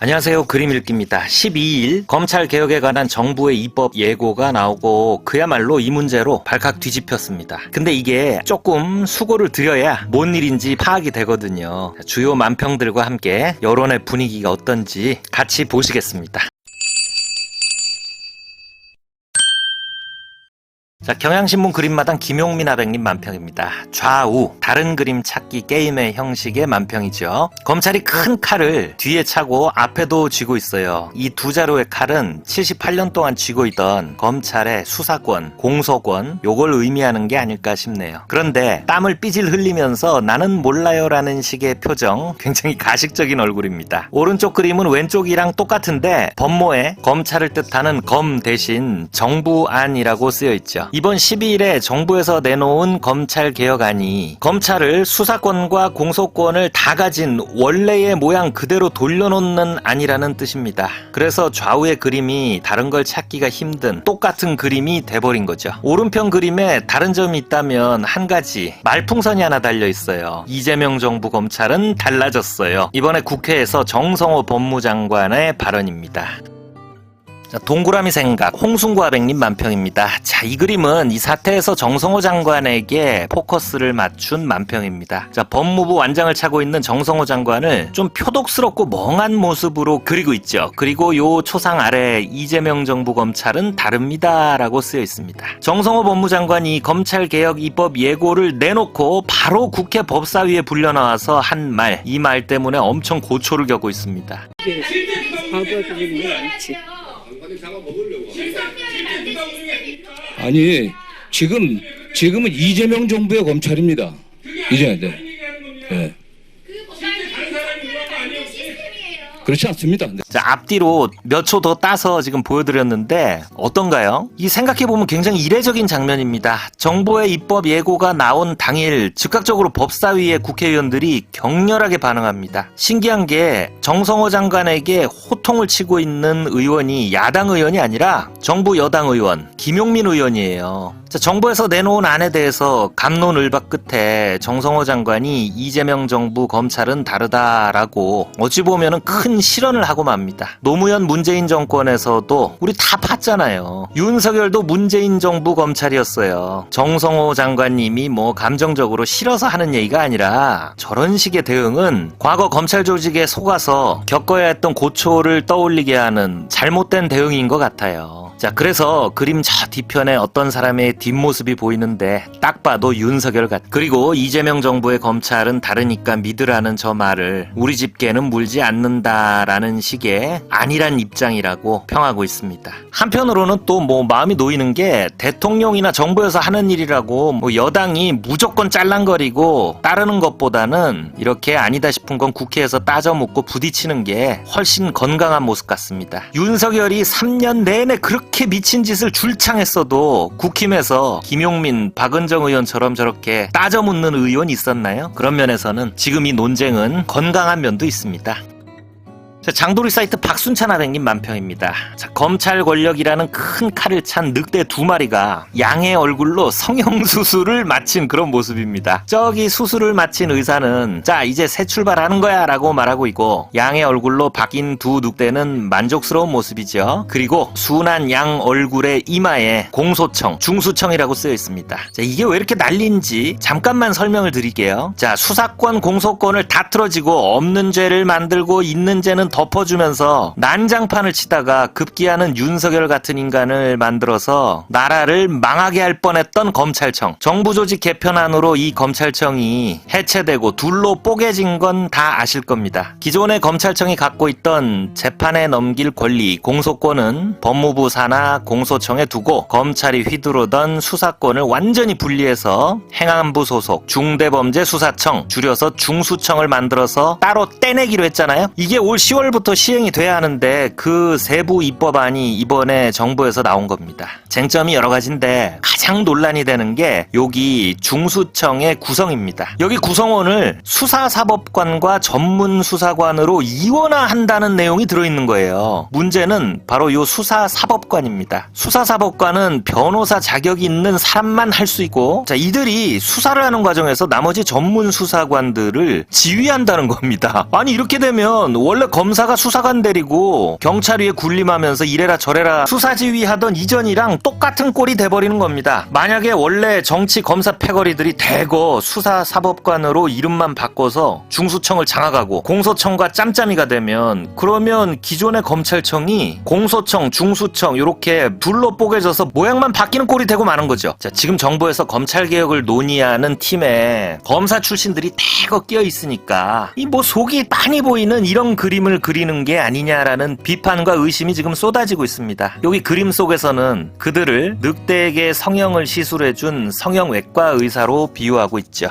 안녕하세요. 그림 읽기입니다. 12일 검찰 개혁에 관한 정부의 입법 예고가 나오고 그야말로 이 문제로 발칵 뒤집혔습니다. 근데 이게 조금 수고를 들여야 뭔 일인지 파악이 되거든요. 주요 만평들과 함께 여론의 분위기가 어떤지 같이 보시겠습니다. 자, 경향신문 그림마당 김용민 아백님 만평입니다. 좌우 다른 그림 찾기 게임의 형식의 만평이죠. 검찰이 큰 칼을 뒤에 차고 앞에도 쥐고 있어요. 이 두 자루의 칼은 78년 동안 쥐고 있던 검찰의 수사권, 공소권 요걸 의미하는 게 아닐까 싶네요. 그런데 땀을 삐질 흘리면서 나는 몰라요 라는 식의 표정 굉장히 가식적인 얼굴입니다. 오른쪽 그림은 왼쪽이랑 똑같은데 법모에 검찰을 뜻하는 검 대신 정부안이라고 쓰여 있죠. 이번 12일에 정부에서 내놓은 검찰 개혁안이 검찰을 수사권과 공소권을 다 가진 원래의 모양 그대로 돌려놓는 안이라는 뜻입니다. 그래서 좌우의 그림이 다른 걸 찾기가 힘든 똑같은 그림이 돼버린 거죠. 오른편 그림에 다른 점이 있다면 한 가지 말풍선이 하나 달려 있어요. 이재명 정부 검찰은 달라졌어요. 이번에 국회에서 정성호 법무장관의 발언입니다. 자, 동그라미 생각, 홍순구 아백님 만평입니다. 자, 이 그림은 이 사태에서 정성호 장관에게 포커스를 맞춘 만평입니다. 자, 법무부 완장을 차고 있는 정성호 장관을 좀 표독스럽고 멍한 모습으로 그리고 있죠. 그리고 요 초상 아래 이재명 정부 검찰은 다릅니다라고 쓰여 있습니다. 정성호 법무장관이 검찰 개혁 입법 예고를 내놓고 바로 국회 법사위에 불려나와서 한 말, 이 말 때문에 엄청 고초를 겪고 있습니다. 바보들이 많지. 아니 지금 지금은 이재명 정부의 검찰입니다. 이제 네. 네. 그렇지 않습니다. 네. 자, 앞뒤로 몇 초 더 따서 지금 보여드렸는데 어떤가요? 이 생각해보면 굉장히 이례적인 장면입니다. 정부의 입법 예고가 나온 당일 즉각적으로 법사위의 국회의원들이 격렬하게 반응합니다. 신기한 게 정성호 장관에게 호통을 치고 있는 의원이 야당 의원이 아니라 정부 여당 의원 김용민 의원이에요. 자, 정부에서 내놓은 안에 대해서 감론을박 끝에 정성호 장관이 이재명 정부 검찰은 다르다라고 어찌 보면은 큰 실언을 하고 맙니다. 노무현 문재인 정권에서도 우리 다 봤잖아요. 윤석열도 문재인 정부 검찰이었어요. 정성호 장관님이 뭐 감정적으로 싫어서 하는 얘기가 아니라 저런 식의 대응은 과거 검찰 조직에 속아서 겪어야 했던 고초를 떠올리게 하는 잘못된 대응인 것 같아요. 자, 그래서 그림 저 뒤편에 어떤 사람의 뒷모습이 보이는데 딱 봐도 윤석열 같. 그리고 이재명 정부의 검찰은 다르니까 믿으라는 저 말을 우리 집게는 물지 않는다라는 식의 아니란 입장이라고 평하고 있습니다. 한편으로는 또 뭐 마음이 놓이는 게 대통령이나 정부에서 하는 일이라고 뭐 여당이 무조건 짤랑거리고 따르는 것보다는 이렇게 아니다 싶은 건 국회에서 따져 묻고 부딪히는 게 훨씬 건강한 모습 같습니다. 윤석열이 3년 내내 그렇게 미친 짓을 줄창했어도 국힘에서 김용민, 박은정 의원처럼 저렇게 따져 묻는 의원 있었나요? 그런 면에서는 지금 이 논쟁은 건강한 면도 있습니다. 자, 장도리 사이트 박순찬 아백님 만평입니다. 자, 검찰 권력이라는 큰 칼을 찬 늑대 두 마리가 양의 얼굴로 성형 수술을 마친 그런 모습입니다. 저기 수술을 마친 의사는 자, 이제 새 출발하는 거야 라고 말하고 있고 양의 얼굴로 바뀐 두 늑대는 만족스러운 모습이죠. 그리고 순한 양 얼굴의 이마에 공소청, 중수청이라고 쓰여 있습니다. 자, 이게 왜 이렇게 난리인지 잠깐만 설명을 드릴게요. 자, 수사권, 공소권을 다 틀어지고 없는 죄를 만들고 있는 죄는 덮어주면서 난장판을 치다가 급기야는 윤석열 같은 인간을 만들어서 나라를 망하게 할 뻔했던 검찰청. 정부 조직 개편안으로 이 검찰청이 해체되고 둘로 뽀개진 건 다 아실 겁니다. 기존의 검찰청이 갖고 있던 재판에 넘길 권리, 공소권은 법무부 산하 공소청에 두고 검찰이 휘두르던 수사권을 완전히 분리해서 행안부 소속 중대범죄수사청 줄여서 중수청을 만들어서 따로 떼내기로 했잖아요. 이게 올 10월 부터 시행이 돼야 하는데 그 세부 입법안이 이번에 정부에서 나온 겁니다. 쟁점이 여러 가지인데 가장 논란이 되는 게 여기 중수청의 구성입니다. 여기 구성원을 수사사법관과 전문수사관으로 이원화한다는 내용이 들어있는 거예요. 문제는 바로 요 수사사법관입니다. 수사사법관은 변호사 자격이 있는 사람만 할 수 있고 자 이들이 수사를 하는 과정에서 나머지 전문수사관들을 지휘한다는 겁니다. 아니 이렇게 되면 원래 검 검사가 수사관 데리고 경찰 위에 군림하면서 이래라 저래라 수사지휘 하던 이전이랑 똑같은 꼴이 돼버리는 겁니다. 만약에 원래 정치 검사 패거리들이 대거 수사사법관으로 이름만 바꿔서 중수청을 장악하고 공소청과 짬짬이가 되면 그러면 기존의 검찰청이 공소청, 중수청 이렇게 둘로 뽀개져서 모양만 바뀌는 꼴이 되고 마는 거죠. 자, 지금 정부에서 검찰 개혁을 논의하는 팀에 검사 출신들이 대거 끼어 있으니까 이 뭐 속이 빤히 보이는 이런 그림을 그리는 게 아니냐라는 비판과 의심이 지금 쏟아지고 있습니다. 여기 그림 속에서는 그들을 늑대에게 성형을 시술해준 성형외과 의사로 비유하고 있죠.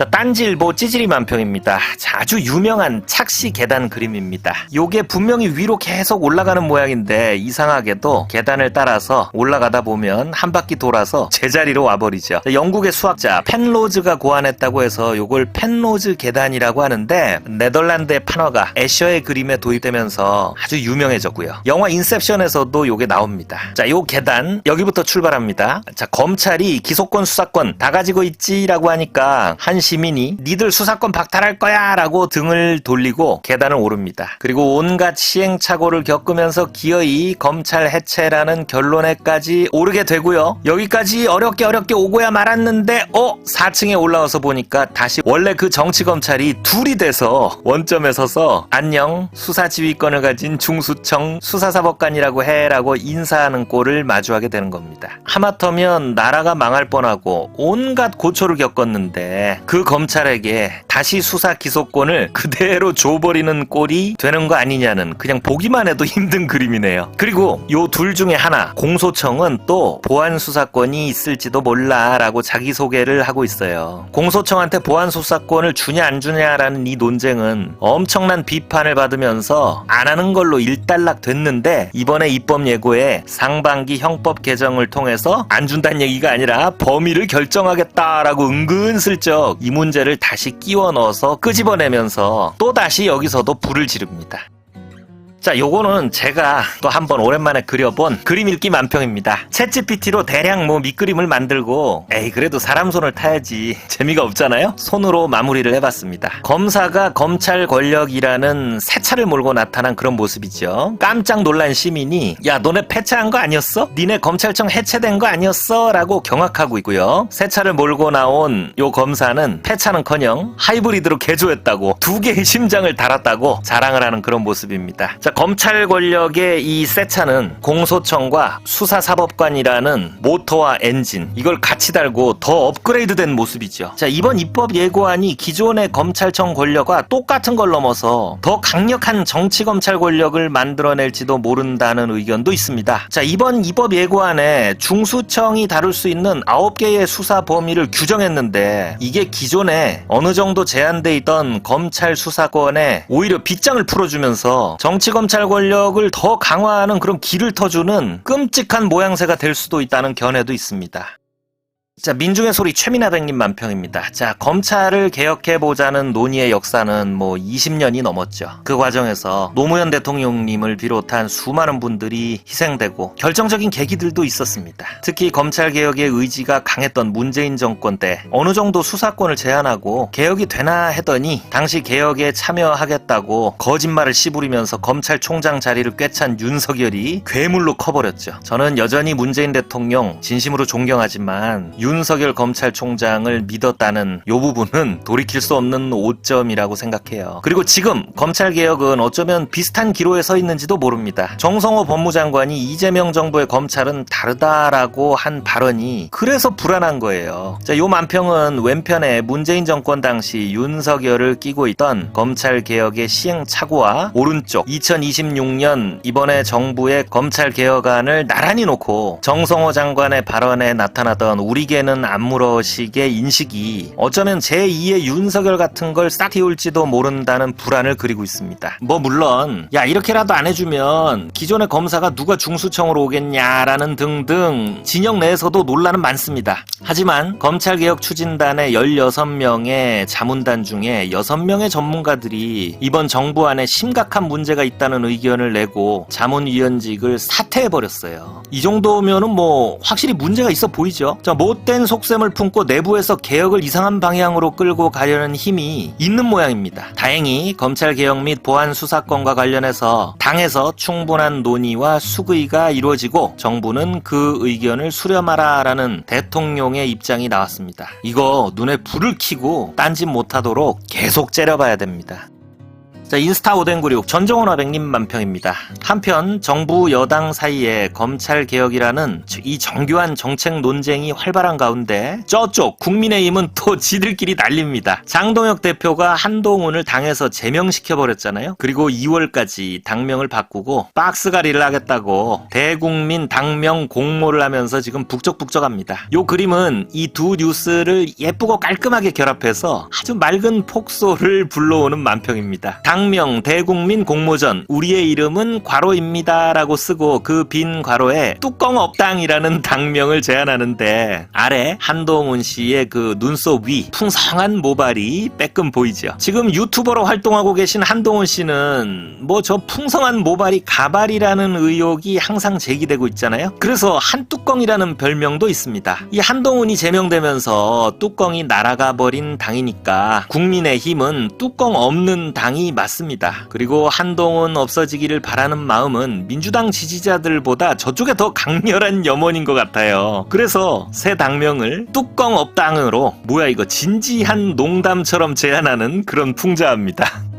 자, 딴지일보 찌질이 만평입니다. 자, 아주 유명한 착시 계단 그림입니다. 요게 분명히 위로 계속 올라가는 모양인데 이상하게도 계단을 따라서 올라가다 보면 한 바퀴 돌아서 제자리로 와버리죠. 자, 영국의 수학자 펜로즈가 고안했다고 해서 요걸 펜로즈 계단이라고 하는데 네덜란드의 판화가 애셔의 그림에 도입되면서 아주 유명해졌고요. 영화 인셉션에서도 요게 나옵니다. 자, 요 계단 여기부터 출발합니다. 자, 검찰이 기소권 수사권 다 가지고 있지라고 하니까 한 시민이 니들 수사권 박탈할 거야 라고 등을 돌리고 계단을 오릅니다. 그리고 온갖 시행착오를 겪으면서 기어이 검찰 해체라는 결론에까지 오르게 되고요. 여기까지 어렵게 어렵게 오고야 말았는데 어? 4층에 올라와서 보니까 다시 원래 그 정치 검찰이 둘이 돼서 원점에 서서 안녕 수사 지휘권을 가진 중수청 수사사법관이라고 해라고 인사하는 꼴을 마주하게 되는 겁니다. 하마터면 나라가 망할 뻔하고 온갖 고초를 겪었는데 그 검찰에게 다시 수사 기소권을 그대로 줘버리는 꼴이 되는 거 아니냐는 그냥 보기만 해도 힘든 그림이네요. 그리고 요 둘 중에 하나 공소청은 또 보안 수사권이 있을지도 몰라라고 자기 소개를 하고 있어요. 공소청한테 보안 수사권을 주냐 안 주냐라는 이 논쟁은 엄청난 비판을 받으면서 안 하는 걸로 일단락 됐는데 이번에 입법 예고에 상반기 형법 개정을 통해서 안 준다는 얘기가 아니라 범위를 결정하겠다라고 은근슬쩍 이 문제를 다시 끼워 넣어서 끄집어내면서 또 다시 여기서도 불을 지릅니다. 자, 요거는 제가 또 한번 오랜만에 그려본 그림 읽기 만평입니다. 챗GPT로 대량 뭐 밑그림을 만들고, 에이, 그래도 사람 손을 타야지. 재미가 없잖아요? 손으로 마무리를 해봤습니다. 검사가 검찰 권력이라는 새 차를 몰고 나타난 그런 모습이죠. 깜짝 놀란 시민이, 야, 너네 폐차한 거 아니었어? 니네 검찰청 해체된 거 아니었어? 라고 경악하고 있고요. 새 차를 몰고 나온 요 검사는 폐차는 커녕 하이브리드로 개조했다고 두 개의 심장을 달았다고 자랑을 하는 그런 모습입니다. 자, 검찰 권력의 이새 차는 공소청과 수사사법관이라는 모터와 엔진 이걸 같이 달고 더 업그레이드된 모습이죠. 자, 이번 입법 예고안이 기존의 검찰청 권력과 똑같은 걸 넘어서 더 강력한 정치 검찰 권력을 만들어낼지도 모른다는 의견도 있습니다. 자, 이번 입법 예고안에 중수청이 다룰 수 있는 9개의 수사 범위를 규정했는데 이게 기존에 어느 정도 제한돼 있던 검찰 수사권에 오히려 빗장을 풀어주면서 정치 검찰 권력을 더 강화하는 그런 길을 터주는 끔찍한 모양새가 될 수도 있다는 견해도 있습니다. 자, 민중의 소리 최민아 백님 만평입니다. 자, 검찰을 개혁해보자는 논의의 역사는 뭐 20년이 넘었죠. 그 과정에서 노무현 대통령님을 비롯한 수많은 분들이 희생되고 결정적인 계기들도 있었습니다. 특히 검찰개혁의 의지가 강했던 문재인 정권 때 어느 정도 수사권을 제한하고 개혁이 되나 했더니 당시 개혁에 참여하겠다고 거짓말을 씨부리면서 검찰총장 자리를 꿰찬 윤석열이 괴물로 커버렸죠. 저는 여전히 문재인 대통령 진심으로 존경하지만 윤석열 검찰총장을 믿었다는 요 부분은 돌이킬 수 없는 오점이라고 생각해요. 그리고 지금 검찰 개혁은 어쩌면 비슷한 기로에 서 있는지도 모릅니다. 정성호 법무장관이 이재명 정부의 검찰은 다르다라고 한 발언이 그래서 불안한 거예요. 자, 요 만평은 왼편에 문재인 정권 당시 윤석열을 끼고 있던 검찰 개혁의 시행착오와 오른쪽 2026년 이번에 정부의 검찰 개혁안을 나란히 놓고 정성호 장관의 발언에 나타나던 우리 개는 안무러식의 인식이 어쩌면 제2의 윤석열 같은 걸 싹 틔울지도 모른다는 불안을 그리고 있습니다. 뭐 물론 야 이렇게라도 안 해주면 기존의 검사가 누가 중수청으로 오겠냐라는 등등 진영 내에서도 논란은 많습니다. 하지만 검찰개혁 추진단의 16명의 자문단 중에 6명의 전문가들이 이번 정부 안에 심각한 문제가 있다는 의견을 내고 자문위원직을 사퇴해버렸어요. 이 정도면은 뭐 확실히 문제가 있어 보이죠. 자, 모터 못된 속셈을 품고 내부에서 개혁을 이상한 방향으로 끌고 가려는 힘이 있는 모양입니다. 다행히 검찰 개혁 및 보안 수사권과 관련해서 당에서 충분한 논의와 수의가 이루어지고 정부는 그 의견을 수렴하라라는 대통령의 입장이 나왔습니다. 이거 눈에 불을 켜고 딴짓 못하도록 계속 째려봐야 됩니다. 자, 인스타 오뎅구육 전정원 화백님 만평입니다. 한편 정부 여당 사이에 검찰 개혁이라는 이 정교한 정책 논쟁이 활발한 가운데 저쪽 국민의힘은 또 지들끼리 난립니다. 장동혁 대표가 한동훈을 당에서 제명시켜 버렸잖아요. 그리고 2월까지 당명을 바꾸고 박스가리를 하겠다고 대국민 당명 공모를 하면서 지금 북적북적합니다. 요 그림은 이 두 뉴스를 예쁘고 깔끔하게 결합해서 아주 맑은 폭소를 불러오는 만평입니다. 당명 대국민 공모전 우리의 이름은 괄호입니다라고 쓰고 그빈 괄호에 뚜껑 없당이라는 당명을 제안하는데 아래 한동훈 씨의 그 눈썹 위 풍성한 모발이 빼끔 보이죠. 지금 유튜버로 활동하고 계신 한동훈 씨는 뭐 저 풍성한 모발이 가발이라는 의혹이 항상 제기되고 있잖아요. 그래서 한뚜껑이라는 별명도 있습니다. 이 한동훈이 제명되면서 뚜껑이 날아가 버린 당이니까 국민의 힘은 뚜껑 없는 당이 맞습니다. 그리고 한동훈 없어지기를 바라는 마음은 민주당 지지자들보다 저쪽에 더 강렬한 염원인 것 같아요. 그래서 새 당명을 뚜껑 없당으로 뭐야 이거 진지한 농담처럼 제안하는 그런 풍자입니다.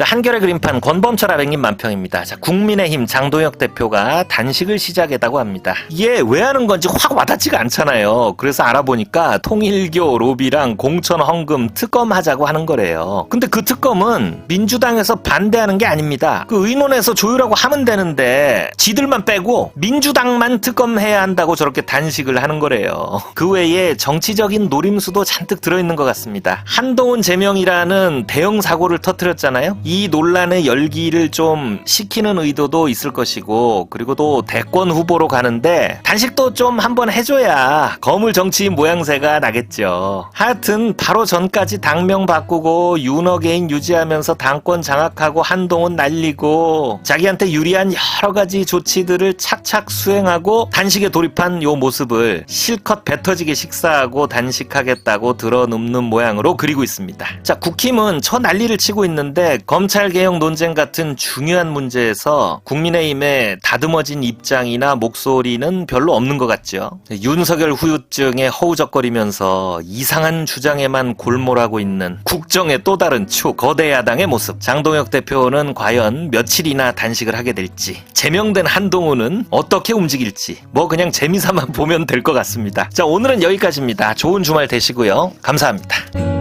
자, 한결의 그림판 권범철 아백님 만평입니다. 자, 국민의힘 장동혁 대표가 단식을 시작했다고 합니다. 이게 왜 하는 건지 확 와닿지가 않잖아요. 그래서 알아보니까 통일교 로비랑 공천 헌금 특검 하자고 하는 거래요. 근데 그 특검은 민주당에서 반대하는 게 아닙니다. 그 의논해서 조율하고 하면 되는데 지들만 빼고 민주당만 특검해야 한다고 저렇게 단식을 하는 거래요. 그 외에 정치적인 노림수도 잔뜩 들어있는 것 같습니다. 한동훈 제명이라는 대형 사고를 터뜨렸잖아요. 이 논란의 열기를 좀 식히는 의도도 있을 것이고 그리고 또 대권 후보로 가는데 단식도 좀 한번 해줘야 거물 정치 모양새가 나겠죠. 하여튼 바로 전까지 당명 바꾸고 윤어 개인 유지하면서 당권 장악하고 한동훈 날리고 자기한테 유리한 여러 가지 조치들을 착착 수행하고 단식에 돌입한 요 모습을 실컷 뱉어지게 식사하고 단식하겠다고 드러눕는 모양으로 그리고 있습니다. 자, 국힘은 저 난리를 치고 있는데 검찰 개혁 논쟁 같은 중요한 문제에서 국민의힘의 다듬어진 입장이나 목소리는 별로 없는 것 같죠. 윤석열 후유증에 허우적거리면서 이상한 주장에만 골몰하고 있는 국정의 또 다른 축 거대 야당의 모습. 장동혁 대표는 과연 며칠이나 단식을 하게 될지, 제명된 한동훈은 어떻게 움직일지, 뭐 그냥 재미삼아 보면 될 것 같습니다. 자, 오늘은 여기까지입니다. 좋은 주말 되시고요. 감사합니다.